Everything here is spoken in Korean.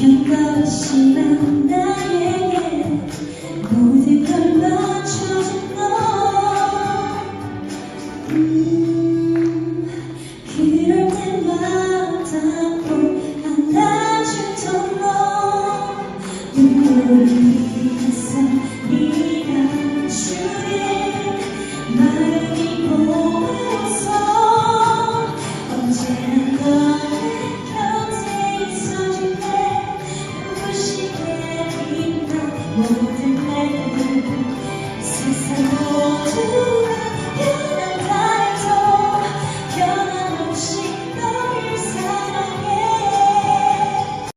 변함없이 난 나에게 모든 걸 맞춰준 그럴 때마다 꼭 안아주던 너 눈물을 네가 주는 마음이 고마워서 언제나